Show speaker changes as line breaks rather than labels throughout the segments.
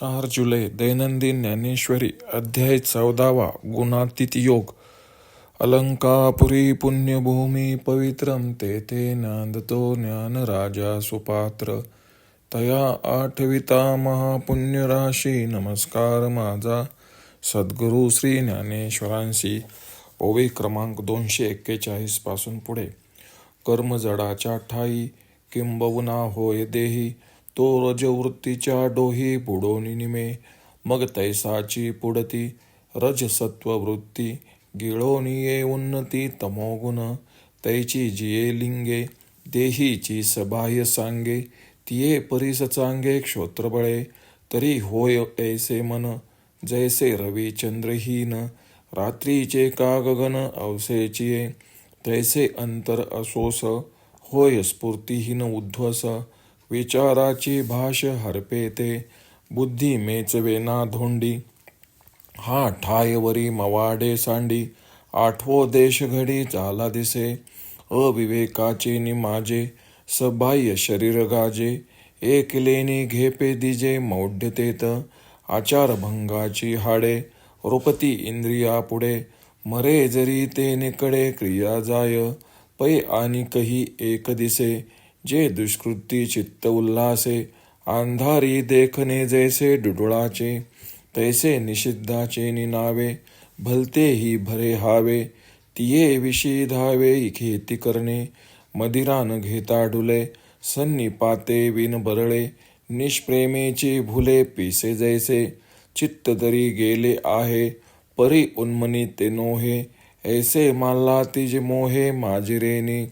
चार जुलै दैनंदिन ज्ञानेश्वरी अध्याय चौदावा गुणातीत योग. अलंकापुरी पुण्यभूमी पवित्रम तेथे नांदतो ज्ञानराजा सुपात्र. तया आठविता महापुण्यराशी नमस्कार माझा. सद्गुरू श्री ज्ञानेश्वरांशी ओवी क्रमांक दोनशे एक्केचाळीसपासून पुढे. कर्मजडाच्या ठाई किंबहुना होय देही. तो रजवृत्तीच्या डोही बुडोनी निमे. मग तैसाची पुडती रजसत्व वृत्ती गिळोन ये उन्नती तमोगुण. तैची जिये लिंगे देहीची सबाह्य सांगे. तिये परिस चांगे क्षोत्रबळे. तरी होय ऐसे मन जैसे रवी चंद्रहीन. रात्रीचे का गगन अवसेचिये. तैसे अंतर असोस होय स्फूर्तिहीन उध्वस विचाराची भाष हरपे ते बुद्धी मेचवे ना धोंडी. हा ठायवरी मवाडे सांडी आठवो देश घडी झाला दिसे. अविवेकाचे निमाजे सबाह्य शरीर गाजे. एक लेणी घेपे दिजे मौढ्यतेत आचारभंगाची हाडे. रुपती इंद्रिया पुढे मरे जरी ते निकडे क्रिया जाय. पै आणि कही एक दिसे. जे दुष्कृती चित्त उल्हासे अंधारी देखणे जैसे डुडुळाचे तैसे निषिद्धाचे निनावे भलते ही भरे हावे तिये विषी धावे खेती करणे मदिरान घेता डुले सन्निपाते विन बरळे निष्प्रेमेची भुले पिसे जैसे चित्त तरी गेले आहे परी उन्मनी ते नोहे ऐसे माल्ला तिज मोहे माजिरेनी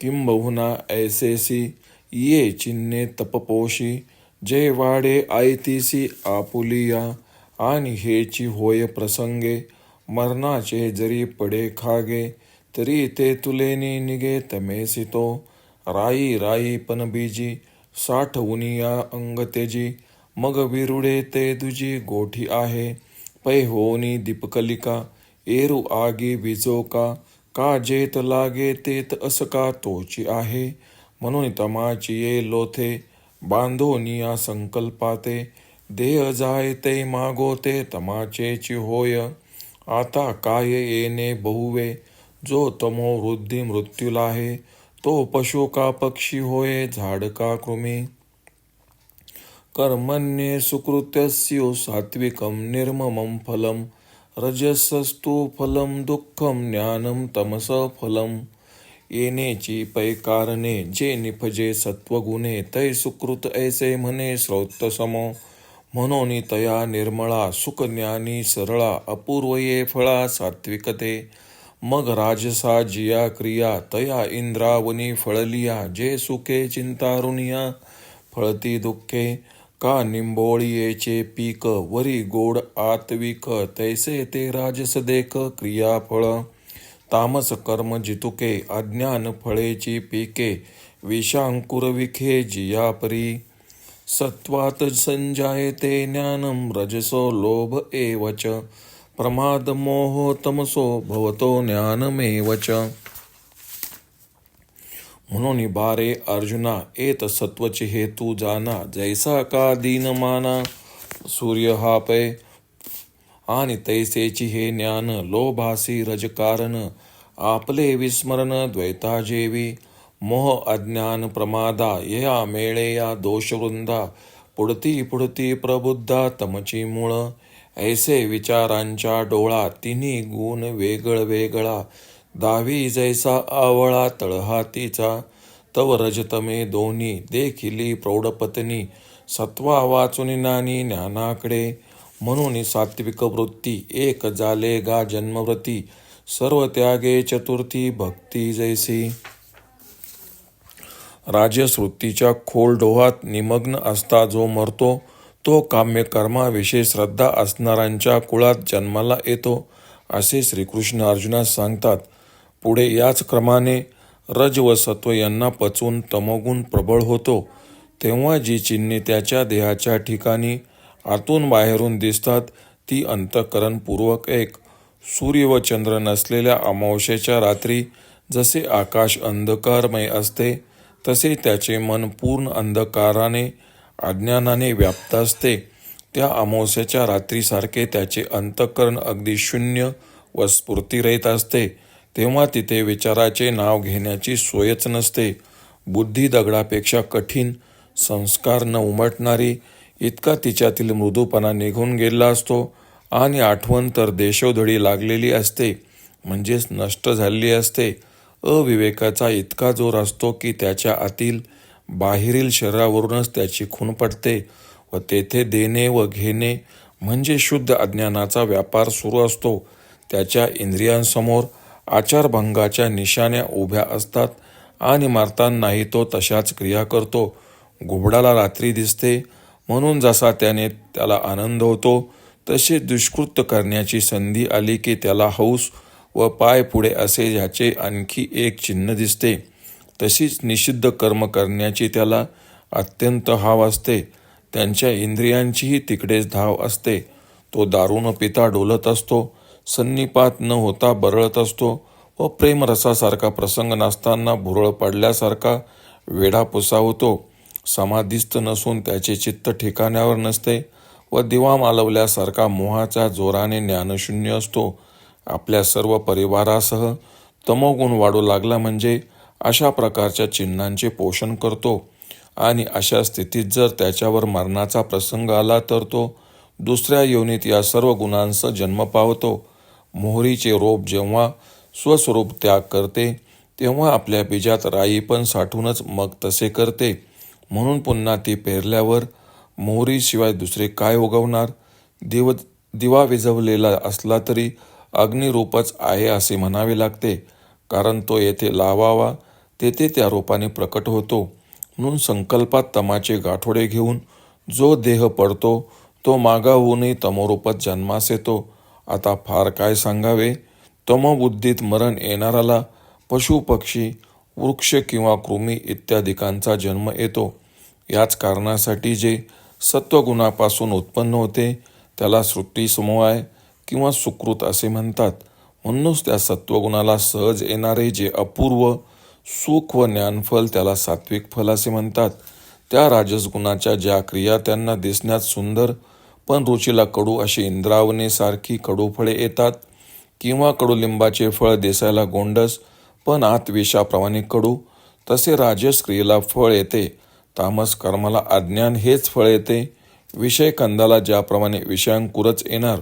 किंबहुना ऐसेसी ये चिन्हे तपपोशी जे वाडे आयतीसी आपुलिया आणि हेची होय प्रसंगे मरणाचे जरी पडे खागे तरी ते तुलेनी निगे तमेसी तो राई राई पण बीजी साठवुनिया अंग तेजी मग विरुडे ते तुझी गोठी आहे पै होनी दीपकलिका एरू आगी विजोका का जेत लागे तेत असका तोची आहे? म्हणून तमाची ये लोथे बांधोनिया संकल्पाते. देह जाय ते मागोते तमाचेची होय. आता काय येणे बहुवे? जो तमो वृद्धी मृत्यूलाहे तो पशु का पक्षी होय झाड का कृमी? कर्मण्ये सुकृत्यस्यो सात्विकं निर्ममं फलं रजसस्तु फलं दुःखं ज्ञानं तमस फलं। येणेची पै कारणे जे निफजे सत्वगुणे तै सुकृत ऐसे म्हणे श्रौतसमो म्हणून तया निर्मळा सुखज्ञानी सरळा अपूर्व ये फळा सात्विकते। मग राजसा जिया क्रिया तया इंद्रावनी फळलिया जे सुखे चिंतारुनिया फळती दुःखे। का निंबोळीयेचे पीक वरी गोड आत्विक? तैसे ते राजस देख क्रियाफळ. तामस कर्म जितुके अज्ञान फळेची पिके विषांकुर विखे जिया परी सत्वात संजायते ज्ञानम रजसो लोभ एवच. प्रमाद मोह तमसो भवतो ज्ञानमेवच. म्हणून बारे अर्जुना एत सत्वचे हेतू जाना. जैसा का दीनमाना सूर्य हा पै. आणि तैसेची हे ज्ञान लोभासी रजकारण. आपले विस्मरण द्वैताजेवी मोह अज्ञान प्रमादा या मेळे या दोषवृंदा. पुढती पुढती प्रबुद्धा तमची मूळ. ऐसे विचारांच्या डोळा तिन्ही गुण वेगळ वेगळा. दावी जैसा आवळा तळहातीचा तव रजतमे दोन्ही देखिली प्रौढपत्नी सत्वा वाचुनी नानी ज्ञानाकडे. म्हणून सात्विक वृत्ती एक जाले गा जन्मव्रती सर्व त्यागे चतुर्थी भक्ती जैसी. राजश्रुतीच्या खोल डोहात निमग्न असता जो मरतो तो काम्य कर्माविषयी श्रद्धा असणाऱ्यांच्या कुळात जन्माला येतो असे श्रीकृष्ण अर्जुनास सांगतात. पुढे याच क्रमाने रज व सत्व यांना पचून तमोगुण प्रबळ होतो. तेव्हा जी चिन्हे त्याच्या देहाच्या ठिकाणी आतून बाहेरून दिसतात ती अंतःकरणपूर्वक एक. सूर्य व चंद्र नसलेल्या अमावशेच्या रात्री जसे आकाश अंधकारमय असते तसे त्याचे मन पूर्ण अंधकाराने अज्ञानाने व्याप्त असते. त्या अमावस्याच्या रात्रीसारखे त्याचे अंतःकरण अगदी शून्य व स्फूर्तिरहित असते. तेव्हा तिथे विचाराचे नाव घेण्याची सोयच नसते. बुद्धी दगडापेक्षा कठीण संस्कार न उमटणारी इतका तिच्यातील मृदूपणा निघून गेला असतो आणि आठवण तर देशोधडी लागलेली असते म्हणजेच नष्ट झालेली असते. अविवेकाचा इतका जोर असतो की त्याच्या आतील बाहेरील शरीरावरूनच त्याची खून पडते व तेथे देणे व घेणे म्हणजे शुद्ध अज्ञानाचा व्यापार सुरू असतो. त्याच्या इंद्रियांसमोर आचारभंगाच्या निशाण्या उभ्या असतात आणि मारतानाही तो तशाच क्रिया करतो. घुबडाला रात्री दिसते म्हणून जसा त्याने त्याला आनंद होतो तसे दुष्कृत्य करण्याची संधी आली की त्याला हौस व पाय पुढे असे ह्याचे आणखी एक चिन्ह दिसते. तशीच निषिद्ध कर्म करण्याची त्याला अत्यंत हाव असते. त्यांच्या इंद्रियांचीही तिकडेच धाव असते. तो दारू न पिता डोलत असतो. सन्निपात न होता बरळत असतो व प्रेमरसासारखा प्रसंग नसताना भुरळ पडल्यासारखा वेढापुसा होतो समाधिस्थ नसून त्याचे चित्त ठिकाण्यावर नसते व दिवा मालवल्यासारखा मोहाच्या जोराने ज्ञानशून्य असतो. आपल्या सर्व परिवारासह तमोगुण वाढू लागला म्हणजे अशा प्रकारच्या चिन्हांचे पोषण करतो आणि अशा स्थितीत जर त्याच्यावर मरणाचा प्रसंग आला तर तो दुसऱ्या योनीत या सर्व गुणांचा जन्म पावतो. मोहरीचे रोप जेव्हा स्वस्वरूप त्याग करते तेव्हा आपल्या बीजात राई पण साठूनच मग तसे करते. म्हणून पुन्हा ती पेरल्यावर मोहरीशिवाय दुसरे काय उगवणार? दिव दिवा विझवलेला असला तरी अग्निरूपच आहे असे म्हणावे लागते कारण तो येथे लावावा तेथे त्या रूपाने प्रकट होतो. म्हणून संकल्पात तमाचे गाठोडे घेऊन जो देह पडतो तो मागाहूनही तमोरूपात जन्मास येतो. आता फार काय सांगावे? तमबुद्धीत मरण येणाराला पशु पक्षी वृक्ष किंवा कृमी इत्यादिकांचा जन्म येतो. याच कारणासाठी जे सत्वगुणापासून उत्पन्न होते त्याला सृष्टी समवाय किंवा सुकृत असे म्हणतात. म्हणूनच त्या सत्वगुणाला सहज येणारे जे अपूर्व सुख व ज्ञानफल त्याला सात्विक फल असे म्हणतात. त्या राजसगुणाच्या ज्या क्रिया त्यांना दिसण्यात सुंदर पण रुचीला कडू अशी इंद्रावणीसारखी कडू फळे येतात किंवा कडुलिंबाचे फळ दिसायला गोंडस पण आत विषाप्रमाणे कडू. तसे राजस क्रियेला फळ येते तामस कर्माला अज्ञान हेच फळ येते. विषय कंदाला ज्याप्रमाणे विषयांकुरच येणार.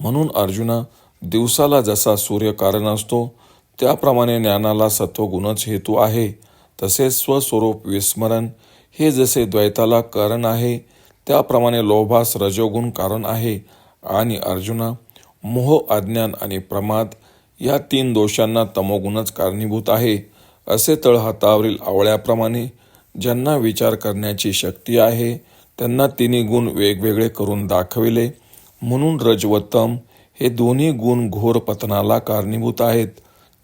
म्हणून अर्जुना दिवसाला जसा सूर्य कारण असतो त्याप्रमाणे ज्ञानाला सत्वगुणच हेतू आहे. तसेच स्वस्वरूप विस्मरण हे जसे द्वैताला कारण आहे त्याप्रमाणे लोभास रजोगुण कारण आहे. आणि अर्जुना मोह अज्ञान आणि प्रमाद या तीन दोषांना तमोगुणच कारणीभूत आहे असे तळहातावरील आवळ्याप्रमाणे ज्यांना विचार करण्याची शक्ती आहे त्यांना तिन्ही गुण वेगवेगळे करून दाखविले. म्हणून रज व तम हे दोन्ही गुण घोर पतनाला कारणीभूत आहेत.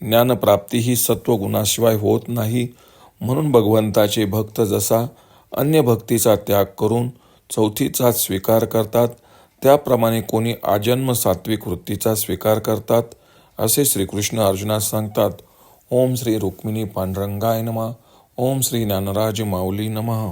ज्ञानप्राप्ती ही सत्वगुणाशिवाय होत नाही. म्हणून भगवंताचे भक्त जसा अन्य भक्तीचा त्याग करून चौथीचा स्वीकार करतात. त्याप्रमाणे कोणी आजन्म सात्विक वृत्तीचा स्वीकार करतात असे श्रीकृष्ण अर्जुनास सांगतात ओम श्री रुक्मिणी पांडुरंगाय नमः ओम श्री ज्ञानराज माऊली नमः.